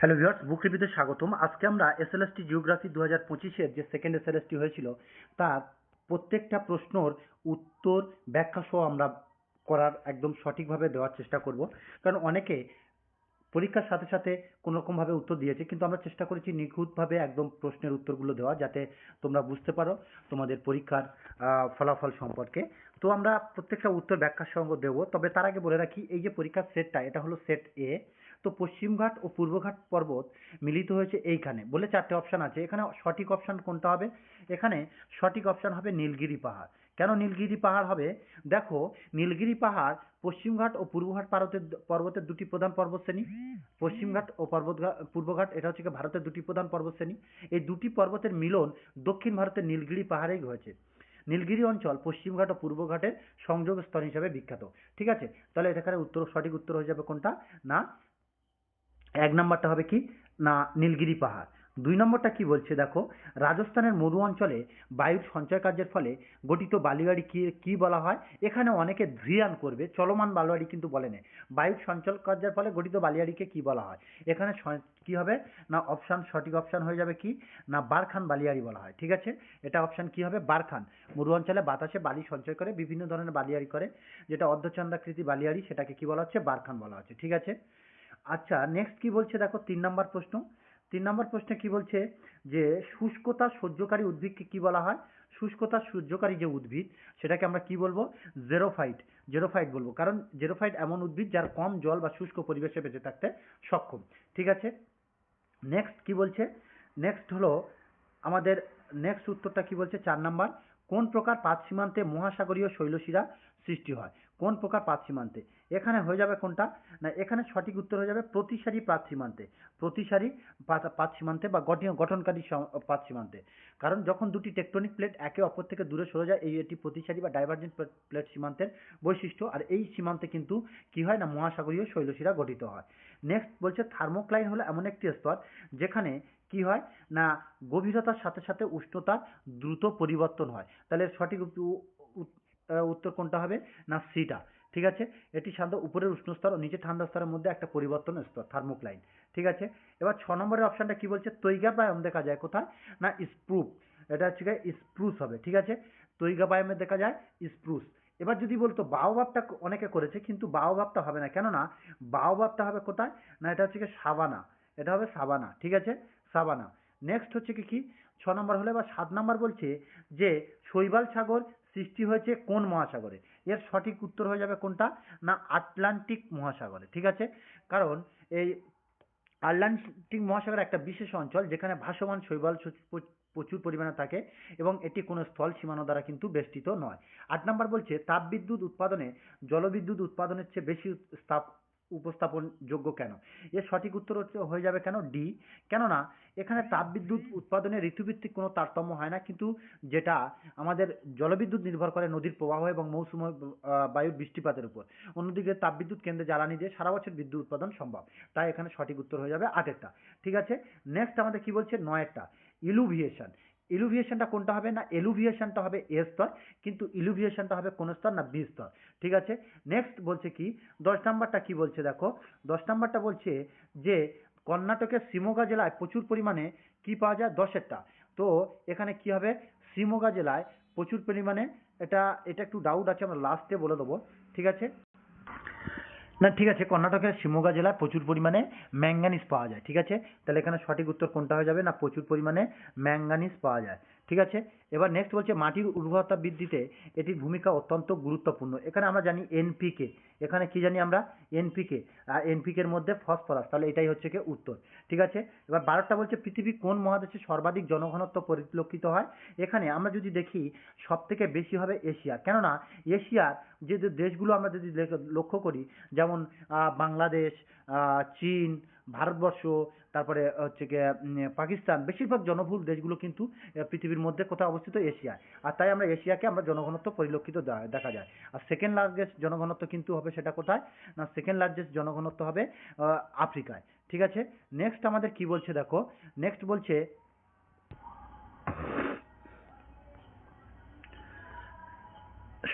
Hello viewers বুক রিভিউতে স্বাগতম। আজকে আমরা এসএলএসটি জিওগ্রাফি দু হাজার পঁচিশের যে সেকেন্ড এসএলএসটি হয়েছিল, তার প্রত্যেকটা প্রশ্নর উত্তর ব্যাখ্যা সহ আমরা করার একদম সঠিকভাবে দেওয়ার চেষ্টা করব। কারণ অনেকে পরীক্ষার সাথে সাথে কোনো রকমভাবে উত্তর দিয়েছে, কিন্তু আমরা চেষ্টা করেছি নিখুঁতভাবে একদম প্রশ্নের উত্তরগুলো দেওয়া, যাতে তোমরা বুঝতে পারো তোমাদের পরীক্ষার ফলাফল সম্পর্কে। তো আমরা প্রত্যেকটা উত্তর ব্যাখ্যার সঙ্গে দেবো, তবে তার আগে বলে রাখি, এই যে পরীক্ষার সেটটা, এটা হলো সেট এ তো পশ্চিমঘাট ও পূর্বঘাট পর্বত মিলিত হয়েছে এইখানে। বলে চারটে অপশন আছে। এখানে সঠিক অপশন কোনটা হবে? এখানে সঠিক অপশন হবে নীলগিরি পাহাড়। কেন নীলগিরি পাহাড় হবে? দেখো, নীলগিরি পাহাড় পশ্চিমঘাট ও পূর্বঘাট ভারতের পর্বতের দুটি প্রধান পর্বতশ্রেণী। পশ্চিমঘাট ও পর্বতঘাট পূর্বঘাট, এটা হচ্ছে ভারতের দুটি প্রধান পর্বতশ্রেণী। এই দুটি পর্বতের মিলন দক্ষিণ ভারতের নীলগিরি পাহাড়েই হয়েছে। নীলগিরি অঞ্চল পশ্চিমঘাট ও পূর্বঘাটের সংযোগ স্থল হিসাবে বিখ্যাত। ঠিক আছে? তাহলে এখানে উত্তর সঠিক উত্তর হয়ে যাবে কোনটা? না? এক নম্বরটা হবে কি? না, নীলগিরি পাহাড়। দুই নম্বরটা কি বলছে? দেখো, রাজস্থানের মরু অঞ্চলে বায়ুর সঞ্চয় কার্যের ফলে গঠিত বালিগাড়ি কি কি বলা হয়? এখানে অনেকে ধ্রিয়ান করবে, চলমান বালিয়াড়ি কিন্তু বলে না বায়ুর সঞ্চল কার্যের ফলে গঠিত বালিয়াড়িকে কি বলা হয়? এখানে কি হবে? না অপশান সঠিক অপশান হয়ে যাবে কি? না, বারখান বালিয়াড়ি বলা হয়। ঠিক আছে? এটা অপশান কি হবে? বারখান। মরু অঞ্চলে বাতাসে বালি সঞ্চয় করে বিভিন্ন ধরনের বালিয়াড়ি করে, যেটা অর্ধচন্দ্রাকৃতি বালিয়াড়ি সেটাকে কি বলা হচ্ছে? বারখান বলা হচ্ছে। ঠিক আছে? আচ্ছা নেক্সট কি বলছে দেখো, তিন নম্বর প্রশ্ন। তিন নম্বর প্রশ্নে কি বলছে যে, শুষ্কতা সহ্যকারী উদ্ভিদকে কি বলা হয়? শুষ্কতা সহ্যকারী যে উদ্ভিদ, সেটাকে আমরা কি বলব? জেরোফাইট জেরোফাইট বলব। কারণ জেরোফাইট এমন উদ্ভিদ যার কম জল বা শুষ্ক পরিবেশে বেঁচে থাকতে সক্ষম। ঠিক আছে? নেক্সট কি বলছে? নেক্সট হলো আমাদের নেক্সট উত্তরটা কি বলছে? চার নাম্বার। কোন প্রকার পাত সীমান্তে মহাসাগরীয় শৈলশিরা সৃষ্টি হয়? কোন প্রকার পাত সীমান্তে এখানে হয়ে যাবে কোনটা? না, এখানে সঠিক উত্তর হয়ে যাবে প্রতিসারী পাত সীমান্তে প্রতিসারী পাত সীমান্তে বা গঠন গঠনকারী পাত সীমান্তে কারণ যখন দুটি টেকটনিক প্লেট একে অপর থেকে দূরে সরে যায়, এই এটি প্রতিসারী বা ডাইভারজেন্ট প্লেট সীমান্তের বৈশিষ্ট্য। আর এই সীমান্তে কিন্তু কি হয় না, মহাসাগরীয় শৈলশিরা গঠিত হয়। নেক্সট বলছে থার্মোক্লাইন হলো এমন একটি স্তর যেখানে কি হয় না, গভীরতার সাথে সাথে উষ্ণতা দ্রুত পরিবর্তন হয়। তাহলে সঠিক উত্তর কোনটা হবে? না, সিটা। ঠিক আছে? এটি সাধারণত উপরের উষ্ণ স্তর ও নিচের ঠান্ডা স্তরের মধ্যে একটা পরিবর্তন স্তর থার্মোক্লাইন ঠিক আছে? এবার ছ নম্বরের অপশনটা কি বলছে? তৈগা বায়ম দেখা যায় কোথায়? না, স্প্রুপ। এটা হচ্ছে স্প্রুস হবে। ঠিক আছে? তৈগা বায়মে দেখা যায় স্প্রুস। এবার যদি বলতো বাওবাবটা অনেকে করেছে, কিন্তু বাওবাবটা হবে না। কেননা, বাওবাবটা হবে কোথায়? না, এটা হচ্ছে সাবানা। এটা হবে সাবানা। ঠিক আছে? সাবানা। নেক্সট হচ্ছে কি কি? ছ নম্বর হলে বা সাত নম্বর বলছে যে শৈবাল সাগর সৃষ্টি হয়েছে কোন মহাসাগরে? এর সঠিক উত্তর হয়ে যাবে কোনটা? না, আটলান্টিক মহাসাগরে, ঠিক আছে? কারণ এই আটলান্টিক মহাসাগর একটা বিশেষ অঞ্চল যেখানে ভাসমান শৈবাল প্রচুর পরিমাণে থাকে এবং এটি কোনো স্থল সীমানা দ্বারা কিন্তু বেষ্টিত নয়। আট নম্বর বলছে, তাপবিদ্যুৎ উৎপাদনে জলবিদ্যুৎ উৎপাদনের চেয়ে বেশি স্থাপ উপস্থাপন যোগ্য কেন? এর সঠিক উত্তর হচ্ছে, হয়ে যাবে কেন? ডি, কেননা এখানে তাপবিদ্যুৎ উৎপাদনে ঋতুভিত্তিক কোনো তারতম্য হয় না, কিন্তু যেটা আমাদের জলবিদ্যুৎ নির্ভর করে নদীর প্রবাহ এবং মৌসুম বায়ুর বৃষ্টিপাতের উপর। অন্যদিকে তাপবিদ্যুৎ কেন্দ্রে জ্বালানি দিয়ে সারা বছর বিদ্যুৎ উৎপাদন সম্ভব। তাই এখানে সঠিক উত্তর হয়ে যাবে আটেরটা। ঠিক আছে? নেক্সট আমাদের কি বলছে? নয়েরটা। ইলুভিয়েশন ইলুভিয়েশনটা কোনটা হবে না? এলুভিয়েশনটা হবে এ স্তর, কিন্তু ইলুভিয়েশনটা হবে কোন স্তর না বি স্তর। ঠিক আছে? নেক্সট বলছে কি? দশ নাম্বারটা কি বলছে দেখো? দশ নাম্বারটা বলছে যে কর্ণাটকের শিমোগা জেলায় প্রচুর পরিমাণে কি পাওয়া যায়? দশেরটা। তো এখানে কি হবে? শিমোগা জেলায় প্রচুর পরিমাণে, এটা এটা একটু ডাউট আছে, আমরা লাস্টে বলে দেবো। ঠিক আছে? না, ঠিক আছে, কর্ণাটকের শিমোগা জেলায় প্রচুর পরিমাণে ম্যাঙ্গানিজ পাওয়া যায়, ঠিক আছে? তাহলে এখানে সঠিক উত্তর কোনটা হয়ে যাবে? না, প্রচুর পরিমাণে ম্যাঙ্গানিজ পাওয়া যায়। ঠিক আছে? এবার নেক্সট বলছে, মাটির উর্বরতা বৃদ্ধিতে এটির ভূমিকা অত্যন্ত গুরুত্বপূর্ণ। এখানে আমরা জানি এনপিকে এখানে কি জানি আমরা? এনপিকে আর এনপিকে এর মধ্যে ফসফরাস তাহলে এটাই হচ্ছে কি উত্তর। ঠিক আছে? এবার বারোটা বলছে, পৃথিবী কোন মহাদেশে সর্বাধিক জনঘনত্ব পরিলক্ষিত হয়? এখানে আমরা যদি দেখি সব থেকে বেশি হবে এশিয়া। কেননা এশিয়ার যে দেশগুলো আমরা যদি লক্ষ্য করি, যেমন বাংলাদেশ চীন ভারতবর্ষ, তারপরে হচ্ছে গিয়ে পাকিস্তান, বেশিরভাগ জনবহুল দেশগুলো কিন্তু পৃথিবীর মধ্যে কোথায় অবস্থিত এশিয়ায়। আর তাই আমরা এশিয়াকে আমরা জনঘনত্ব পরিলক্ষিত দেখা যায়। আর সেকেন্ড লার্জেস্ট জনঘনত্ব কিন্তু হবে সেটা কোথায়? না সেকেন্ড লার্জেস্ট জনঘনত্ব হবে আফ্রিকায়। ঠিক আছে? নেক্সট আমাদের কি বলছে দেখো? নেক্সট বলছে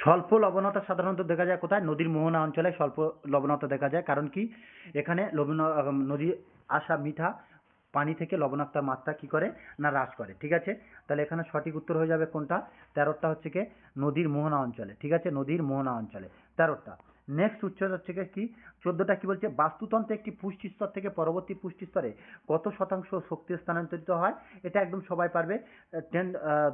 স্বল্প লবণতা সাধারণত দেখা যায় কোথায়? নদীর মোহনা অঞ্চলে স্বল্প লবণতা দেখা যায়। কারণ কি? এখানে লবণ নদী আসা মিঠা পানি থেকে লবণাক্তার মাত্রা কি করে? না হ্রাস করে। ঠিক আছে? তাহলে এখানে সঠিক উত্তর হয়ে যাবে কোনটা? তেরোটা হচ্ছে কি? নদীর মোহনা অঞ্চলে। ঠিক আছে? নদীর মোহনা অঞ্চলে। তেরোটা। নেক্সট উচ্চতা হচ্ছে কি? চোদ্দটা কি বলছে? বাস্তুতন্ত্রে একটি পুষ্টি স্তর থেকে পরবর্তী পুষ্টি স্তরে কত শতাংশ শক্তি স্থানান্তরিত হয়? এটা একদম সবাই পারবে। টেন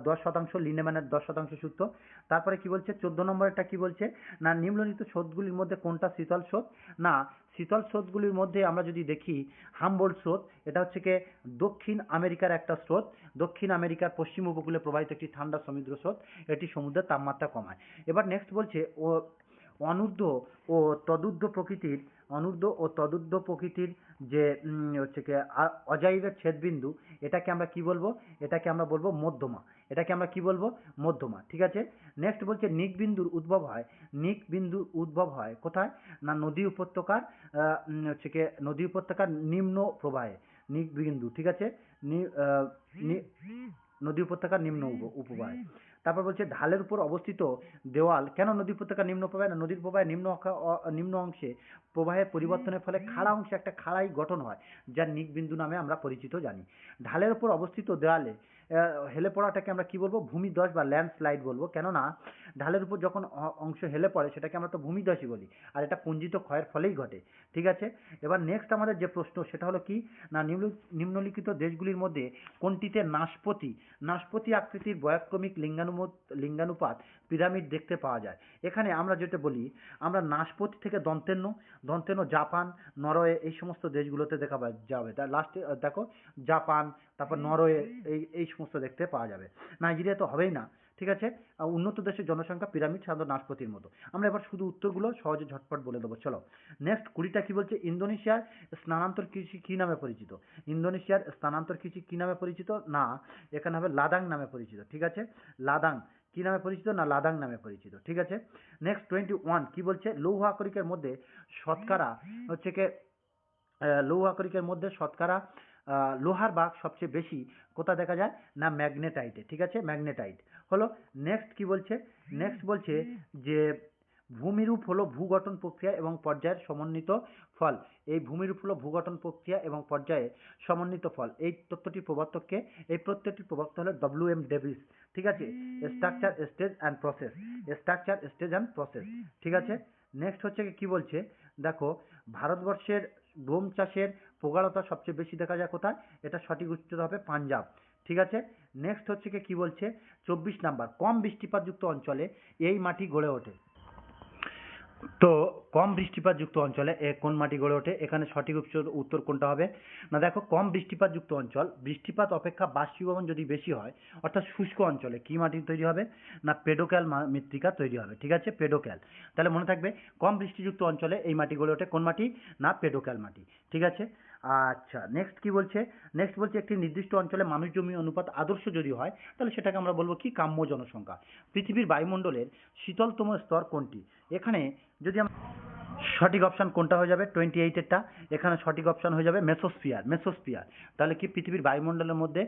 দশ শতাংশ লিনেম্যানের দশ শতাংশ সূত্র। তারপরে কি বলছে? চোদ্দ নম্বরটা কি বলছে? না, নিম্নলিখিত স্রোতগুলির মধ্যে কোনটা শীতল স্রোত? না, শীতল স্রোতগুলির মধ্যে আমরা যদি দেখি হামবোল্ড স্রোত, এটা হচ্ছে কি? দক্ষিণ আমেরিকার একটা স্রোত। দক্ষিণ আমেরিকার পশ্চিম উপকূলে প্রবাহিত একটি ঠান্ডা সমুদ্র স্রোত। এটি সমুদ্রের তাপমাত্রা কমায়। এবার নেক্সট বলছে, ও অনূর্ধ্ব ও তদূর্ধ্ব প্রকৃতির, অনূর্ধ্ব ও তদূর্ধ্ব প্রকৃতির যে হচ্ছে কি অজাইবের ছেদবিন্দু, এটাকে আমরা কি বলব? এটাকে আমরা বলব মধ্যমা। এটাকে আমরা কি বলব? মধ্যমা। ঠিক আছে? নেক্সট বলছে নিক বিন্দুর উদ্ভব হয়। নিক বিন্দুর উদ্ভব হয় কোথায়? না নদী উপত্যকার হচ্ছে কি, নদী উপত্যকার নিম্ন প্রবাহে। নিক বিন্দু ঠিক আছে? নি- নদী উপত্যকার নিম্ন উপবায় উপবাহে তারপর বলছে ঢালের উপর অবস্থিত দেওয়াল কেন নদী উপত্যকা নিম্ন প্রবাহ না নদীর প্রবাহে নিম্ন নিম্ন অংশে প্রবাহের পরিবর্তনের ফলে খাড়া অংশে একটা খাড়াই গঠন হয় যার নিকবিন্দু নামে আমরা পরিচিত জানি। ঢালের উপর অবস্থিত দেওয়ালে হেলে পড়াটাকে আমরা কি বলব? ভূমিধস বা ল্যান্ডস্লাইড বলব। কেননা ঢালের উপর যখন অংশ হেলে পড়ে সেটাকে আমরা তো ভূমিধসই বলি। আর এটা পুঞ্জিত ক্ষয়ের ফলেই ঘটে। ঠিক আছে? এবার নেক্সট আমাদের যে প্রশ্ন সেটা হলো কি? না নিম্ন নিম্নলিখিত দেশগুলির মধ্যে কোনটিতে নাশপতি নাশপতি আকৃতির বয়ক্রমিক লিঙ্গানুমত লিঙ্গানুপাত পিরামিড দেখতে পাওয়া যায়? এখানে আমরা যেটা বলি আমরা নাশপতি থেকে দন্তেন্ন দন্তেন্ন জাপান নরওয়ে এই সমস্ত দেশগুলোতে দেখা যাবে। লাস্টে দেখো জাপান তারপর নরওয়ে এই এই সমস্ত দেখতে পাওয়া যাবে। নাইজেরিয়া তো হবেই না। ঠিক আছে? উন্নত দেশের জনসংখ্যা পিরামিড সাধারণত নাশপতির মতো। আমরা এবার শুধু উত্তরগুলো সহজে ঝটপট বলে দেবো। চলো। নেক্সট কুড়িটা কি বলছে? ইন্দোনেশিয়ার স্থানান্তর কৃষি কি নামে পরিচিত? ইন্দোনেশিয়ার স্থানান্তর কৃষি কি নামে পরিচিত? না, এখানে হবে লাদাং নামে পরিচিত। ঠিক আছে? লাদাং কি নামে পরিচিত? না, লাদাং নামে পরিচিত। ঠিক আছে? নেক্সট টোয়েন্টি ওয়ান কি বলছে? লৌহ আকরিকের মধ্যে শতকরা হচ্ছে কি লৌহ আকরিকের মধ্যে শতকরা লোহার বাগ সবচেয়ে বেশি কোথা দেখা যায়? না ম্যাগনেটাইটে, ঠিক আছে? ম্যাগনেটাইট। হলো নেক্সট কি বলছে? নেক্সট বলছে যে ভূমিরূপ হলো ভূগঠন প্রক্রিয়া এবং পর্যায়ের সমন্বিত ফল। এই ভূমিরূপ হলো ভূগঠন প্রক্রিয়া এবং পর্যায়ে সমন্বিত ফল। এই তত্ত্বটির প্রবর্তককে, এই প্রত্যেকটির প্রবক্তা হলো ডব্লিউ এম ডেভিস ঠিক আছে? Structure stage and process structure stage and process ঠিক আছে? নেক্সট হচ্ছে কি বলছে? দেখো, ভারতবর্ষের গম চাষের প্রগাঢ়তা সবচেয়ে বেশি দেখা যায় কোথায়? এটা সঠিক উত্তর হবে পাঞ্জাব। ঠিক আছে? নেক্সট হচ্ছে কি কি বলছে? চব্বিশ নাম্বার, কম বৃষ্টিপাতযুক্ত অঞ্চলে এই মাটি গড়ে ওঠে। তো কম বৃষ্টিপাতযুক্ত অঞ্চলে এ কোন মাটি গড়ে ওঠে? এখানে সঠিক উত্তর উত্তর কোনটা হবে? না, দেখো, কম বৃষ্টিপাতযুক্ত অঞ্চল, বৃষ্টিপাত অপেক্ষা বাষ্পীভবন যদি বেশি হয়, অর্থাৎ শুষ্ক অঞ্চলে কি মাটি তৈরি হবে? না, পেডোক্যাল মৃত্তিকা তৈরি হবে। ঠিক আছে? পেডোক্যাল। তাহলে মনে থাকবে, কম বৃষ্টিযুক্ত অঞ্চলে এই মাটি গড়ে ওঠে কোন মাটি? না, পেডোক্যাল মাটি। ঠিক আছে? আচ্ছা নেক্সট কি বলছে? নেক্সট বলছে একটি নির্দিষ্ট অঞ্চলে মানুষ জমি অনুপাত আদর্শ যদি হয়, তাহলে সেটাকে আমরা বলব কি? কাম্য জনসংখ্যা। পৃথিবীর বায়ুমণ্ডলের শীতলতম স্তর কোনটি? এখানে যদি আমরা সঠিক অপশন কোনটা হয়ে যাবে? টোয়েন্টি এইটেরটা এখানে সঠিক অপশন হয়ে যাবে মেসোস্ফিয়ার মেসোস্ফিয়ার তাহলে কি পৃথিবীর বায়ুমণ্ডলের মধ্যে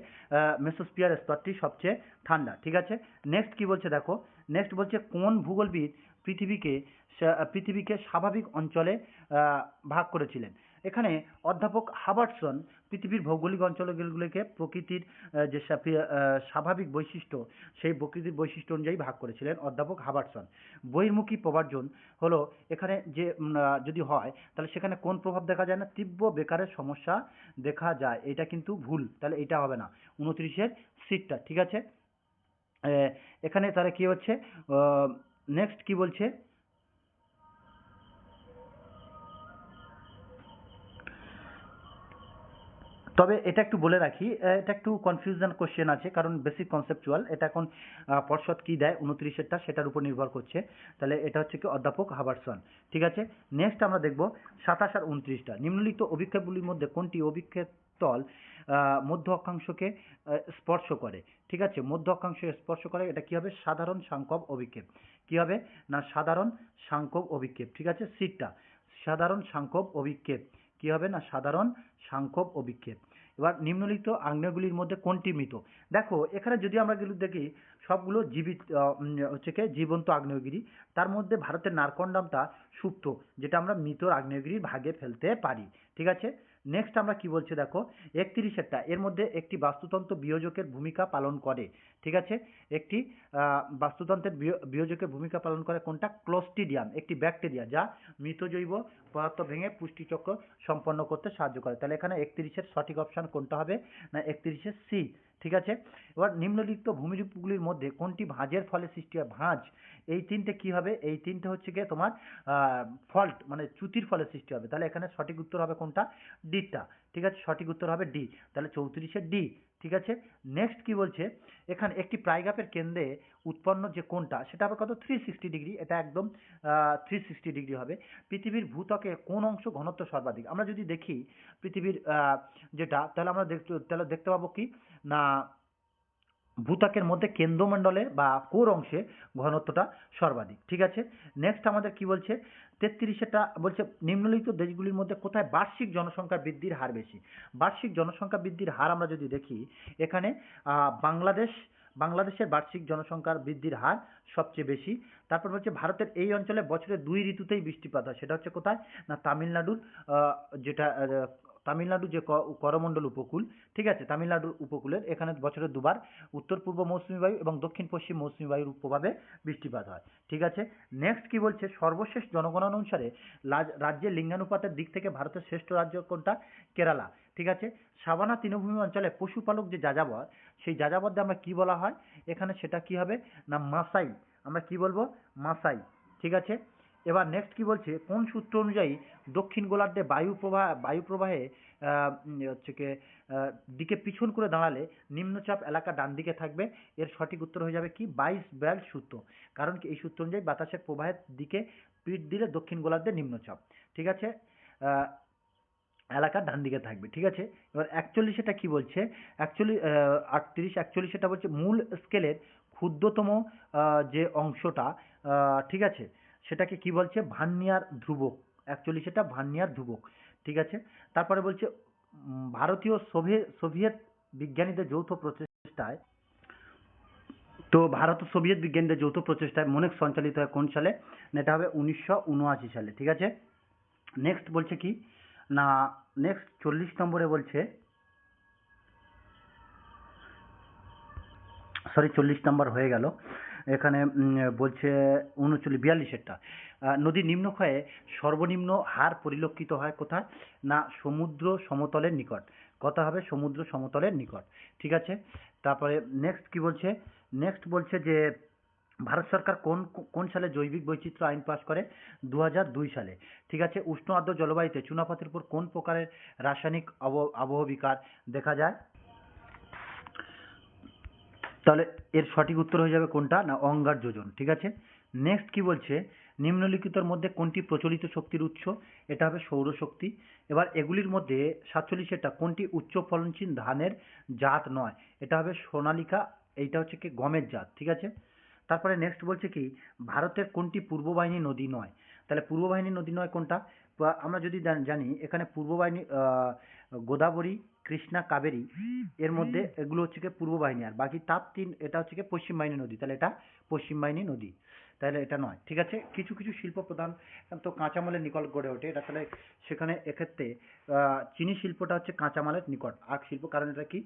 মেসোস্ফিয়ার স্তরটি সবচেয়ে ঠান্ডা, ঠিক আছে? নেক্সট কি বলছে দেখো? নেক্সট বলছে কোন ভূগোলবিদ পৃথিবীকে পৃথিবীকে স্বাভাবিক অঞ্চলে ভাগ করেছিলেন? এখানে অধ্যাপক হাবার্টসন পৃথিবীর ভৌগোলিক অঞ্চলগুলিকে প্রকৃতির যে স্বাভাবিক বৈশিষ্ট্য, সেই প্রকৃতির বৈশিষ্ট্য অনুযায়ী ভাগ করেছিলেন অধ্যাপক হাবার্টসন। বহির্মুখী প্রবার্জন হলো এখানে যে যদি হয়, তাহলে সেখানে কোন প্রভাব দেখা যায় না? তীব্র বেকারের সমস্যা দেখা যায়। এটা কিন্তু ভুল। তাহলে এটা হবে না। উনত্রিশের সিটটা, ঠিক আছে? এখানে তাহলে কি হচ্ছে? নেক্সট কি বলছে? তবে এটা একটু বলে রাখি এটা একটু কনফিউশন কোশ্চেন আছে, কারণ বেসিক কনসেপচুয়াল এটা এখন পর্ষদ কি দেয়, উনত্রিশেরটা সেটার উপর নির্ভর করছে। তাহলে এটা হচ্ছে কি অধ্যাপক হাবারসন ঠিক আছে? নেক্সট আমরা দেখব সাতাশ আর উনত্রিশটা। নিম্নলিখিত অভিক্ষেপগুলির মধ্যে কোনটি অভিক্ষেপ তল মধ্য অক্ষাংশকে স্পর্শ করে? ঠিক আছে? মধ্য অক্ষাংশকে স্পর্শ করে, এটা কি হবে? সাধারণ সাংকব অভিক্ষেপ। কি হবে? না, সাধারণ সাংকব অভিক্ষেপ। ঠিক আছে? সিটটা। সাধারণ সাংকব অভিক্ষেপ। কি হবে না? সাধারণ সাংকব অভিক্ষেপ। এবার নিম্নলিখিত আগ্নেয়গুলির মধ্যে কোনটি মৃত? দেখো, এখানে যদি আমরা গেলু দেখি, সবগুলো জীবিত হচ্ছে কি, জীবন্ত আগ্নেয়গিরি। তার মধ্যে ভারতের নারকন্ডামটা সুপ্ত, যেটা আমরা মৃত আগ্নেয়গিরির ভাগে ফেলতে পারি। ঠিক আছে? নেক্সট আমরা কি বলছি দেখো? একত্রিশেরটা, এর মধ্যে একটি বাস্তুতন্ত্র বিয়োজকের ভূমিকা পালন করে, ঠিক আছে? একটি বাস্তুতন্ত্রের বিয়োজকের ভূমিকা পালন করে কোনটা? ক্লোস্টিডিয়াম একটি ব্যাকটেরিয়া যা মৃত জৈব পদার্থ ভেঙে পুষ্টিচক্র সম্পন্ন করতে সাহায্য করে। তাহলে এখানে একত্রিশের সঠিক অপশান কোনটা হবে? না, একত্রিশের সি ঠিক আছে? এবার নিম্নলিখিত ভূমিরূপগুলির মধ্যে কোনটি ভাঁজের ফলে সৃষ্টি হয়? ভাঁজ, এই তিনটে কি হবে? এই তিনটে হচ্ছে গিয়ে তোমার ফল্ট মানে চ্যুতির ফলে সৃষ্টি হবে। তাহলে এখানে সঠিক উত্তর হবে কোনটা? ডিটা ঠিক আছে? সঠিক উত্তর হবে ডি তাহলে চৌত্রিশে ডি ঠিক আছে? নেক্সট কি বলছে? এখানে একটি প্রাইগাপের কেন্দ্রে উৎপন্ন যে কোনটা সেটা হবে কত? থ্রি সিক্সটি ডিগ্রি এটা একদম থ্রি সিক্সটি ডিগ্রি হবে। পৃথিবীর ভূতকে কোন অংশ ঘনত্ব সর্বাধিক? আমরা যদি দেখি পৃথিবীর যেটা, তাহলে আমরা দেখতে, তাহলে দেখতে পাবো কি? না, ভূত্বকের মধ্যে কেন্দ্রমণ্ডলে বা কোর অংশে ঘনত্বটা সর্বাধিক। ঠিক আছে? নেক্সট আমাদের কি বলছে? তেত্রিশেটা বলছে, নিম্নলিখিত দেশগুলির মধ্যে কোথায় বার্ষিক জনসংখ্যা বৃদ্ধির হার বেশি? বার্ষিক জনসংখ্যা বৃদ্ধির হার আমরা যদি দেখি, এখানে বাংলাদেশ, বাংলাদেশের বার্ষিক জনসংখ্যার বৃদ্ধির হার সবচেয়ে বেশি। তারপর হচ্ছে ভারতের এই অঞ্চলে বছরে দুই ঋতুতেই বৃষ্টিপাত হয়। সেটা হচ্ছে কোথায়? না, তামিলনাড়ুর যেটা তামিলনাড়ু যে করমণ্ডল উপকূল, ঠিক আছে তামিলনাড়ুর উপকূলের এখানে বছরে দুবার উত্তর পূর্ব মৌসুমী বায়ু এবং দক্ষিণ পশ্চিম মৌসুমী বায়ুর প্রভাবে বৃষ্টিপাত হয়, ঠিক আছে? নেক্সট কি বলছে? সর্বশেষ জনগণনা অনুসারে রাজ্যের লিঙ্গানুপাতের দিক থেকে ভারতের শ্রেষ্ঠ রাজ্য কোনটা? কেরালা, ঠিক আছে? সাবানা তৃণভূমি অঞ্চলে পশুপালক যে যাযাবর, সেই যাযাবরদের আমরা কি বলা হয়? এখানে সেটা কি হবে? না মাসাই, আমরা কি বলব? মাসাই, ঠিক আছে? এবার নেক্সট কি বলছে? কোন সূত্র অনুযায়ী দক্ষিণ গোলার্ধে বায়ু প্রবাহ, বায়ু প্রবাহে হচ্ছে কি দিকে পিছন করে দাঁড়ালে নিম্নচাপ এলাকা ডান দিকে থাকবে। এর সঠিক উত্তর হয়ে যাবে কি? বাইশ ব্যাল সূত্র। কারণ কি? এই সূত্র অনুযায়ী বাতাসের প্রবাহের দিকে পিঠ দিলে দক্ষিণ গোলার্ধে নিম্নচাপ। ঠিক আছে? এলাকা ডান দিকে থাকবে। ঠিক আছে? এবার একচল্লিশ এটা কি বলছে? অ্যাকচুয়ালি আটত্রিশ, একচল্লিশ এটা বলছে মূল স্কেলের ক্ষুদ্রতম যে অংশটা ঠিক আছে? সেটাকে কি বলছে? ভার্নিয়ার ধ্রুবক। অ্যাকচুয়ালি সেটা ভার্নিয়ার ধ্রুবক। ঠিক আছে? তারপরে বলছে ভারতীয় সোভিয়েত বিজ্ঞানীদের যৌথ প্রচেষ্টায়, তো ভারত ও সোভিয়েত বিজ্ঞানীদের যৌথ প্রচেষ্টায় মনেক সঞ্চালিত হয় কোন সালে? না, এটা হবে উনিশশো উনআশি সালে। ঠিক আছে? নেক্সট বলছে কি? না নেক্সট চল্লিশ নম্বরে বলছে সরি চল্লিশ নম্বর হয়ে গেল। এখানে বলছে উনচল্লিশ, বিয়াল্লিশেরটা। নদীর নিম্নক্ষয়ে সর্বনিম্ন হার পরিলক্ষিত হয় কোথায়? না, সমুদ্র সমতলের নিকট। কথা হবে সমুদ্র সমতলের নিকট। ঠিক আছে? তারপরে নেক্সট কি বলছে? নেক্সট বলছে যে, ভারত সরকার কোন কোন সালে জৈবিক বৈচিত্র্য আইন পাশ করে? দু সালে। ঠিক আছে? উষ্ণ আর্দ্র জলবায়ুতে চুনাপাতির উপর কোন প্রকারের রাসায়নিক আবহ আবহ বিকার দেখা যায়? তাহলে এর সঠিক উত্তর হয়ে যাবে কোনটা? না অঙ্গার যোজন, ঠিক আছে? নেক্সট কি বলছে? নিম্নলিখিতর মধ্যে কোনটি প্রচলিত শক্তির উৎস? এটা হবে সৌরশক্তি। এবার এগুলির মধ্যে সাতচল্লিশেরটা কোনটি উচ্চ ফলনশীল ধানের জাত নয়? এটা হবে সোনালিকা, এইটা হচ্ছে কি গমের জাত, ঠিক আছে? তারপরে নেক্সট বলছে কি, ভারতের কোনটি পূর্ব বাহিনী নদী নয়? তাহলে পূর্ব বাহিনী নদী নয় কোনটা? আমরা যদি জানি এখানে পূর্ব বাহিনী গোদাবরী কৃষ্ণা কাবেরী এর মধ্যে এগুলো হচ্ছে কি পূর্ব বাহিনী আর। বাকি তাপ তিন এটা হচ্ছে কি পশ্চিম বাহিনী নদী। তাহলে এটা পশ্চিম বাহিনী নদী। তাহলে এটা নয় ঠিক আছে? কিছু কিছু শিল্প প্রধান তো কাঁচামালের নিকট গড়ে ওঠে। এটা তাহলে সেখানে এক্ষেত্রে চিনি শিল্পটা হচ্ছে কাঁচামালের নিকট। আখ শিল্প কারণ এটা কি?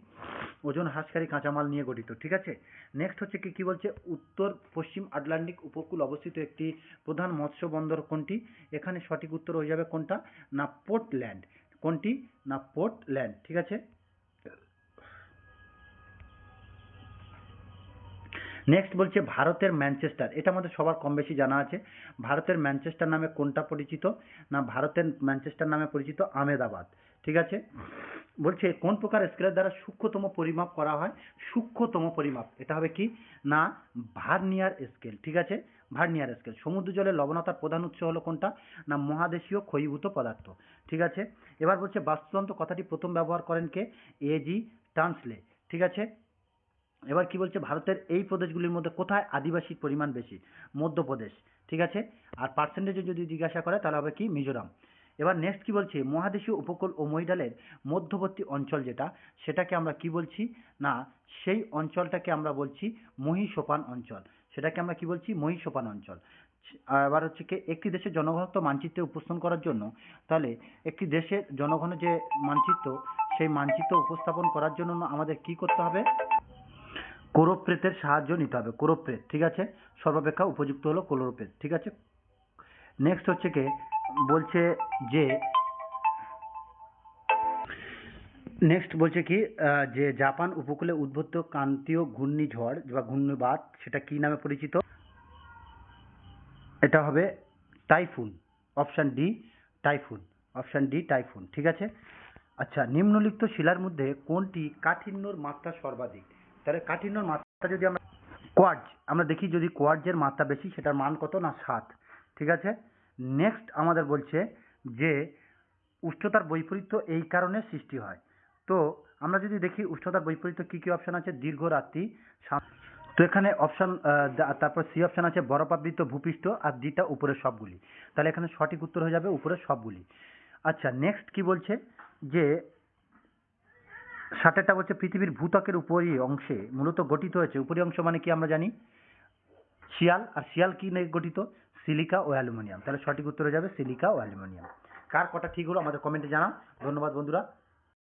ওজন হ্রাসকারী কাঁচামাল নিয়ে গঠিত ঠিক আছে? নেক্সট হচ্ছে কি কি বলছে? উত্তর পশ্চিম আটলান্টিক উপকূল অবস্থিত একটি প্রধান মৎস্য বন্দর কোনটি? এখানে সঠিক উত্তর হয়ে যাবে কোনটা? না পোর্টল্যান্ড। কোনটি? না পোর্টল্যান্ড ঠিক আছে? নেক্সট বলছে ভারতের ম্যানচেস্টার এটা আমাদের সবার কম বেশি জানা আছে। ভারতের ম্যানচেস্টার নামে কোনটা পরিচিত? না, ভারতের ম্যানচেস্টার নামে পরিচিত আমেদাবাদ। ঠিক আছে? বলছে, কোন প্রকার স্কেলের দ্বারা সূক্ষ্মতম পরিমাপ করা হয়? সূক্ষ্মতম পরিমাপ। এটা হবে কি? না ভার্নিয়ার স্কেল ঠিক আছে? ভার্নিয়ার স্কেল সমুদ্র জলে লবণতার প্রধান উৎস হলো কোনটা? না, মহাদেশীয় ক্ষয়ীভূত পদার্থ। ঠিক আছে? এবার বলছে, বাস্তুতন্ত্র কথাটি প্রথম ব্যবহার করেন কে? এজি টান্সলে ঠিক আছে? এবার কি বলছে, ভারতের এই প্রদেশগুলির মধ্যে কোথায় আদিবাসীর পরিমাণ বেশি? মধ্যপ্রদেশ, ঠিক আছে? আর পার্সেন্টেজে যদি জিজ্ঞাসা করে, তাহলে হবে কি? মিজোরাম। এবার নেক্সট কি বলছে? মহাদেশীয় উপকূল ও মহিডালের মধ্যবর্তী অঞ্চল যেটা, সেটাকে আমরা কি বলছি? না, সেই অঞ্চলটাকে আমরা বলছি মহিষোপান অঞ্চল। সেটাকে আমরা কি বলছি? মহিষোপান অঞ্চল। আবার হচ্ছে কি, একটি দেশের জনঘনত্ব মানচিত্রে উপস্থাপন করার জন্য, তাহলে একটি দেশের জনঘন যে মানচিত্র, সেই মানচিত্র উপস্থাপন করার জন্য আমাদের কি করতে হবে? কোরোপ্রেতের সাহায্য নিতে হবে কোরোপ্রেত ঠিক আছে? সর্বাপেক্ষা উপযুক্ত হলো কোরোপ্রেত ঠিক আছে? নেক্সট হচ্ছে কি? বলছে যে নেক্সট বলছে কি যে জাপান উপকূলে উদ্ভূত ক্রান্তীয় ঘূর্ণিঝড় বা ঘূর্ণিবাত সেটা কি নামে পরিচিত? এটা হবে typhoon, option D typhoon, option D typhoon, ঠিক আছে? আচ্ছা নিম্নলিখিত শিলার মধ্যে কোনটি কাঠিন্যর মাত্রা সর্বাধিক? তাহলে কাঠিন্যর মাত্রা যদি আমরা কোয়ার্জ আমরা দেখি যদি কোয়ার্জের মাত্রা বেশি, সেটার মান কত না সাত। ঠিক আছে? নেক্সট আমাদের বলছে যে উষ্ণতার বৈপরীত্য এই কারণে সৃষ্টি হয়। তো আমরা যদি দেখি উষ্ণতার বৈপরীত্য কী কী অপশান আছে? দীর্ঘ রাত্রি তো এখানে অপশান তারপর সি অপশান আছে বরফাবৃত ভূপৃষ্ঠ আর ডিটা উপরের সবগুলি। তাহলে এখানে সঠিক উত্তর হয়ে যাবে উপরের সবগুলি। আচ্ছা নেক্সট কি বলছে? যে ষাটেরটা বলছে, পৃথিবীর ভূত্বকের উপরই অংশে মূলত গঠিত হয়েছে। উপরি অংশ মানে কি আমরা জানি? শিয়াল। আর শিয়াল কি নিয়ে গঠিত? সিলিকা ও অ্যালুমিনিয়াম। তাহলে সঠিক উত্তর যাবে সিলিকা ও অ্যালুমিনিয়াম। কার কটা ঠিক হলো আমাদের কমেন্টে জানাও। ধন্যবাদ বন্ধুরা।